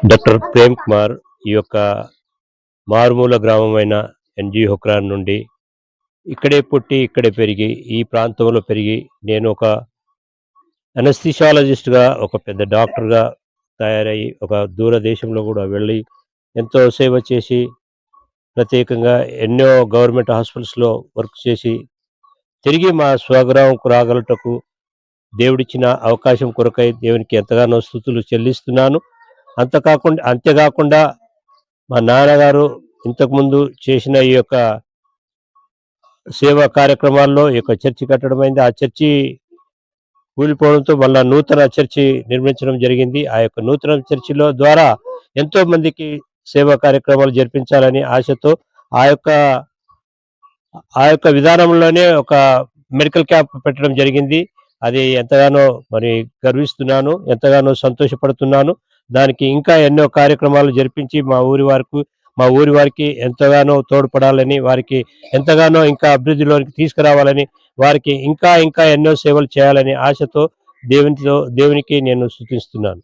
Doctor Prem Kumar ఈ యొక్క మారుమూల గ్రామమైన ఎన్జి హుక్రాన్ నుండి ఇక్కడే పుట్టి ఇక్కడే పెరిగి ఈ ప్రాంతంలో పెరిగి నేను ఒక అనస్థిషాలజిస్ట్గా ఒక పెద్ద డాక్టర్గా తయారయ్యి ఒక దూర దేశంలో కూడా వెళ్ళి ఎంతో సేవ చేసి ప్రత్యేకంగా ఎన్నో గవర్నమెంట్ హాస్పిటల్స్లో వర్క్ చేసి తిరిగి మా స్వగ్రామంకు రాగలటకు దేవుడిచ్చిన అవకాశం కొరకై దేవునికి ఎంతగానో స్థుతులు చెల్లిస్తున్నాను. అంతకాకుండా అంతేకాకుండా మా నాన్నగారు ఇంతకుముందు చేసిన ఈ యొక్క సేవా కార్యక్రమాల్లో ఈ యొక్క చర్చి కట్టడం అయింది. ఆ చర్చి కూలిపోవడంతో మళ్ళా నూతన చర్చి నిర్మించడం జరిగింది. ఆ యొక్క నూతన చర్చిలో ద్వారా ఎంతో మందికి సేవా కార్యక్రమాలు జరిపించాలని ఆశతో ఆ యొక్క ఆ యొక్క విధానంలోనే ఒక మెడికల్ క్యాంప్ పెట్టడం జరిగింది. అది ఎంతగానో మరి గర్విస్తున్నాను ఎంతగానో సంతోషపడుతున్నాను. దానికి ఇంకా ఎన్నో కార్యక్రమాలు జరిపించి మా ఊరి వారికి మా ఊరి వారికి ఎంతగానో తోడ్పడాలని వారికి ఎంతగానో ఇంకా అభివృద్ధిలోకి తీసుకురావాలని వారికి ఇంకా ఇంకా ఎన్నో సేవలు చేయాలని ఆశతో దేవునితో దేవునికి నేను సూచిస్తున్నాను.